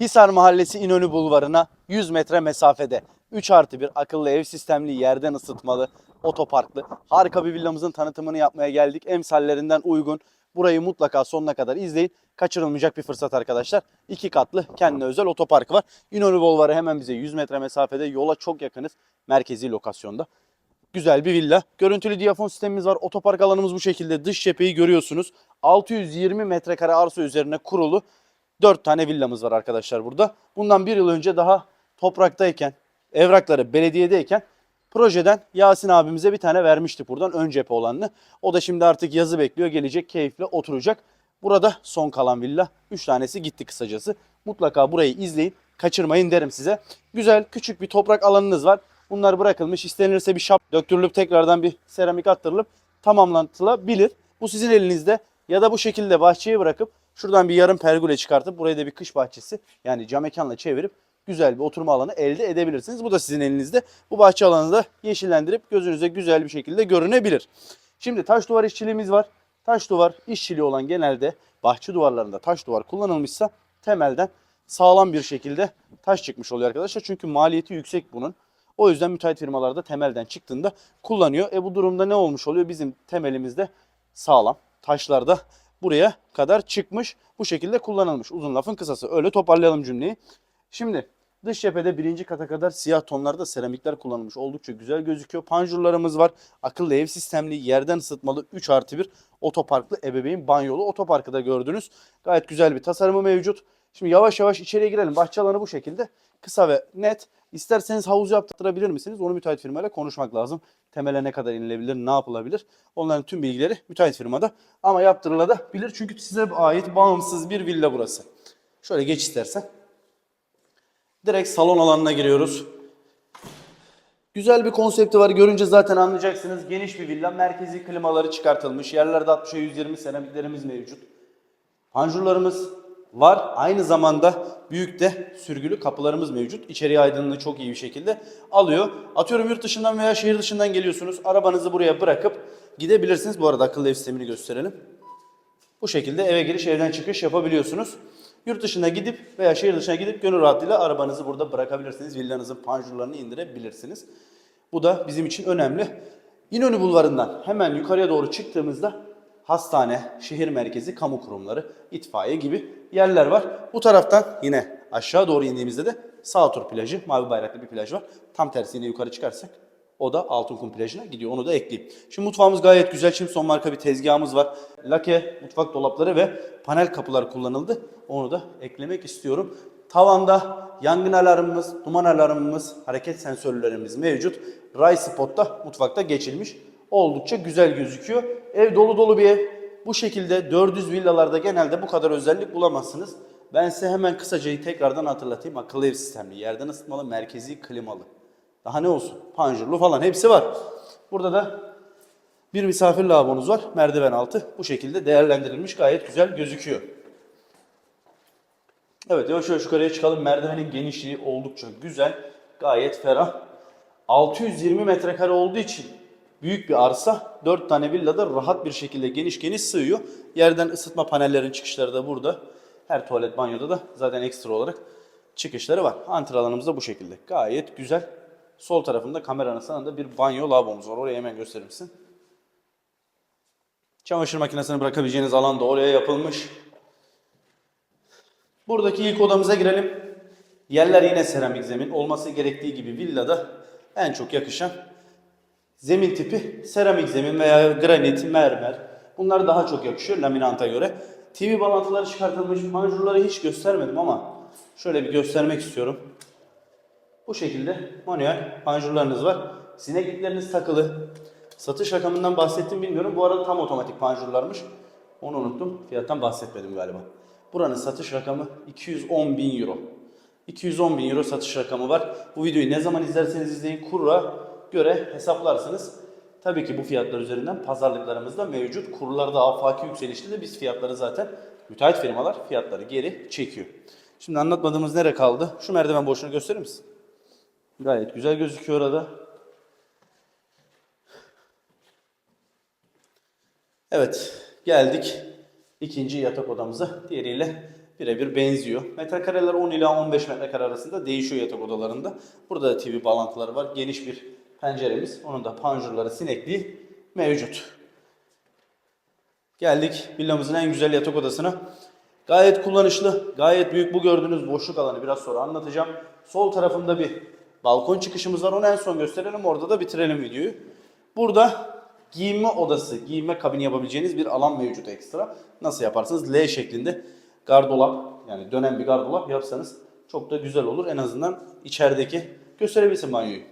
Hisar Mahallesi İnönü Bulvarı'na 100 metre mesafede 3 artı bir akıllı ev sistemli yerden ısıtmalı otoparklı harika bir villamızın tanıtımını yapmaya geldik. Emsallerinden uygun. Burayı mutlaka sonuna kadar izleyin. Kaçırılmayacak bir fırsat arkadaşlar. İki katlı kendine özel otoparkı var. İnönü Bulvarı hemen bize 100 metre mesafede yola çok yakınız. Merkezi lokasyonda. Güzel bir villa. Görüntülü diyafon sistemimiz var. Otopark alanımız bu şekilde. Dış cepheyi görüyorsunuz. 620 metrekare arsa üzerine kurulu 4 tane villamız var arkadaşlar burada. Bundan bir yıl önce daha topraktayken, evrakları belediyedeyken projeden Yasin abimize bir tane vermiştik buradan ön cephe olanını. O da şimdi artık yazı bekliyor. Gelecek keyifle oturacak. Burada son kalan villa. 3 tanesi gitti kısacası. Mutlaka burayı izleyin. Kaçırmayın derim size. Güzel küçük bir toprak alanınız var. Bunlar bırakılmış. İstenirse bir şap döktürülüp tekrardan bir seramik attırılıp tamamlanılabilir. Bu sizin elinizde. Ya da bu şekilde bahçeye bırakıp şuradan bir yarım pergole çıkartıp burayı da bir kış bahçesi yani cam mekanla çevirip güzel bir oturma alanı elde edebilirsiniz. Bu da sizin elinizde. Bu bahçe alanını da yeşillendirip gözünüze güzel bir şekilde görünebilir. Şimdi taş duvar işçiliğimiz var. Taş duvar işçiliği olan genelde bahçe duvarlarında taş duvar kullanılmışsa temelden sağlam bir şekilde taş çıkmış oluyor arkadaşlar. Çünkü maliyeti yüksek bunun. O yüzden müteahhit firmalarda temelden çıktığında kullanıyor. E bu durumda ne olmuş oluyor? Bizim temelimizde sağlam. Taşlar da buraya kadar çıkmış. Bu şekilde kullanılmış. Uzun lafın kısası. Öyle toparlayalım cümleyi. Şimdi dış cephede birinci kata kadar siyah tonlarda seramikler kullanılmış. Oldukça güzel gözüküyor. Panjurlarımız var. Akıllı ev sistemli, yerden ısıtmalı 3 artı 1 otoparklı ebeveyn banyolu otoparkı da gördünüz. Gayet güzel bir tasarımı mevcut. Şimdi yavaş yavaş içeriye girelim. Bahçe alanı bu şekilde. Kısa ve net. İsterseniz havuz yaptırabilir misiniz? Onu müteahhit firmayla konuşmak lazım. Temele ne kadar inilebilir, ne yapılabilir? Onların tüm bilgileri müteahhit firmada. Ama yaptırılabilir çünkü size ait bağımsız bir villa burası. Şöyle geç istersen. Direkt salon alanına giriyoruz. Güzel bir konsepti var. Görünce zaten anlayacaksınız. Geniş bir villa. Merkezi klimaları çıkartılmış. Yerlerde 60'a 120 seramiklerimiz mevcut. Panjurlarımız var. Aynı zamanda büyük de sürgülü kapılarımız mevcut. İçeriye aydınlığı çok iyi bir şekilde alıyor. Atıyorum yurt dışından veya şehir dışından geliyorsunuz. Arabanızı buraya bırakıp gidebilirsiniz. Bu arada akıllı ev sistemini gösterelim. Bu şekilde eve giriş evden çıkış yapabiliyorsunuz. Yurt dışına gidip veya şehir dışına gidip gönül rahatlığıyla arabanızı burada bırakabilirsiniz. Villanızın panjurlarını indirebilirsiniz. Bu da bizim için önemli. İnönü Bulvarı'ndan hemen yukarıya doğru çıktığımızda hastane, şehir merkezi, kamu kurumları, itfaiye gibi yerler var. Bu taraftan yine aşağı doğru indiğimizde de Sağtur plajı, mavi bayraklı bir plaj var. Tam tersi yine yukarı çıkarsak o da Altınkum plajına gidiyor. Onu da ekleyeyim. Şimdi mutfağımız gayet güzel. Şimdi son marka bir tezgahımız var. Lake mutfak dolapları ve panel kapılar kullanıldı. Onu da eklemek istiyorum. Tavanda yangın alarmımız, duman alarmımız, hareket sensörlerimiz mevcut. Ray spotta mutfakta geçilmiş. Oldukça güzel gözüküyor. Ev dolu dolu bir ev. Bu şekilde 400 villalarda genelde bu kadar özellik bulamazsınız. Ben size hemen kısacayı tekrardan hatırlatayım. Akıllı ev sistemli, yerden ısıtmalı, merkezi klimalı. Daha ne olsun? Panjurlu falan hepsi var. Burada da bir misafir lavabonuz var. Merdiven altı. Bu şekilde değerlendirilmiş. Gayet güzel gözüküyor. Evet yavaş yavaş yukarıya çıkalım. Merdivenin genişliği oldukça güzel. Gayet ferah. 620 metrekare olduğu için büyük bir arsa. 4 tane villada rahat bir şekilde geniş geniş sığıyor. Yerden ısıtma panellerin çıkışları da burada. Her tuvalet banyoda da zaten ekstra olarak çıkışları var. Antre alanımız da bu şekilde. Gayet güzel. Sol tarafında kameranın sağında bir banyo lavabomuz var. Oraya hemen gösterir misin? Çamaşır makinesini bırakabileceğiniz alan da oraya yapılmış. Buradaki ilk odamıza girelim. Yerler yine seramik zemin. Olması gerektiği gibi villada en çok yakışan zemin tipi seramik zemin veya granit, mermer. Bunlar daha çok yakışıyor laminanta göre. TV bağlantıları çıkartılmış. Panjurları hiç göstermedim ama şöyle bir göstermek istiyorum. Bu şekilde manuel panjurlarınız var. Sineklikleriniz takılı. Satış rakamından bahsettim bilmiyorum. Bu arada tam otomatik panjurlarmış. Onu unuttum. Fiyattan bahsetmedim galiba. Buranın satış rakamı 210 bin euro. 210 bin euro satış rakamı var. Bu videoyu ne zaman izlerseniz izleyin kurra göre hesaplarsınız. Tabii ki bu fiyatlar üzerinden pazarlıklarımız da mevcut. Kurlarda afaki yükselişte de biz fiyatları zaten müteahhit firmalar fiyatları geri çekiyor. Şimdi anlatmadığımız nere kaldı? Şu merdiven boşluğunu gösterir misin? Gayet güzel gözüküyor orada. Evet, geldik ikinci yatak odamıza. Diğeriyle birebir benziyor. Metrekareler 10 ila 15 metrekare arasında değişiyor yatak odalarında. Burada da TV bağlantıları var. Geniş bir penceremiz. Onun da panjurları, sinekliği mevcut. Geldik villamızın en güzel yatak odasına. Gayet kullanışlı, gayet büyük bu gördüğünüz boşluk alanı biraz sonra anlatacağım. Sol tarafında bir balkon çıkışımız var. Onu en son gösterelim. Orada da bitirelim videoyu. Burada giyinme odası, giyinme kabini yapabileceğiniz bir alan mevcut ekstra. Nasıl yaparsınız? L şeklinde gardolap yani dönen bir gardolap yapsanız çok da güzel olur. En azından içerideki gösterebilirsin banyoyu.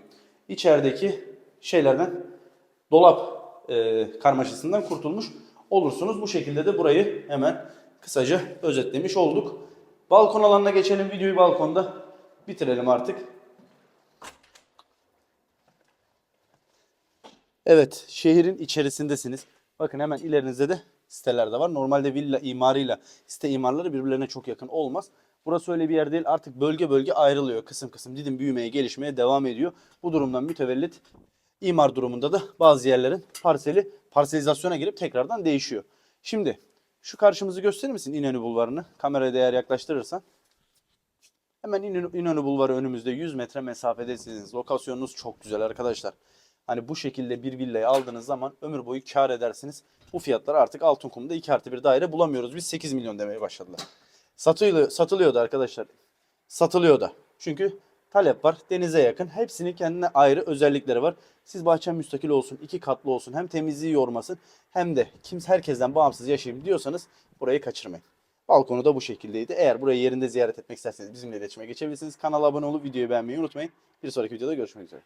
İçerideki şeylerden dolap e, karmaşasından kurtulmuş olursunuz. Bu şekilde de burayı hemen kısaca özetlemiş olduk. Balkon alanına geçelim. Videoyu balkonda bitirelim artık. Evet, şehrin içerisindesiniz. Bakın hemen ilerinizde de siteler de var. Normalde villa imarıyla site imarları birbirlerine çok yakın olmaz. Burası öyle bir yer değil. Artık bölge bölge ayrılıyor. Kısım kısım Didim büyümeye, gelişmeye devam ediyor. Bu durumdan mütevellit imar durumunda da bazı yerlerin parseli parselizasyona girip tekrardan değişiyor. Şimdi şu karşımızı gösterir misin İnönü Bulvarı'nı? Kameraya değer yaklaştırırsan. Hemen İnönü, İnönü Bulvarı önümüzde 100 metre mesafedesiniz. Lokasyonunuz çok güzel arkadaşlar. Hani bu şekilde bir villayı aldığınız zaman ömür boyu kar edersiniz. Bu fiyatlar artık Altınkum'da 2 artı bir daire bulamıyoruz. Biz 8 milyon demeye başladılar. Satılıyor, satılıyordu arkadaşlar. Satılıyor da. Çünkü talep var. Denize yakın. Hepsinin kendine ayrı özellikleri var. Siz bahçem müstakil olsun, iki katlı olsun. Hem temizliği yormasın hem de kimse herkesten bağımsız yaşayayım diyorsanız burayı kaçırmayın. Balkonu da bu şekildeydi. Eğer burayı yerinde ziyaret etmek isterseniz bizimle iletişime geçebilirsiniz. Kanala abone olup videoyu beğenmeyi unutmayın. Bir sonraki videoda görüşmek üzere.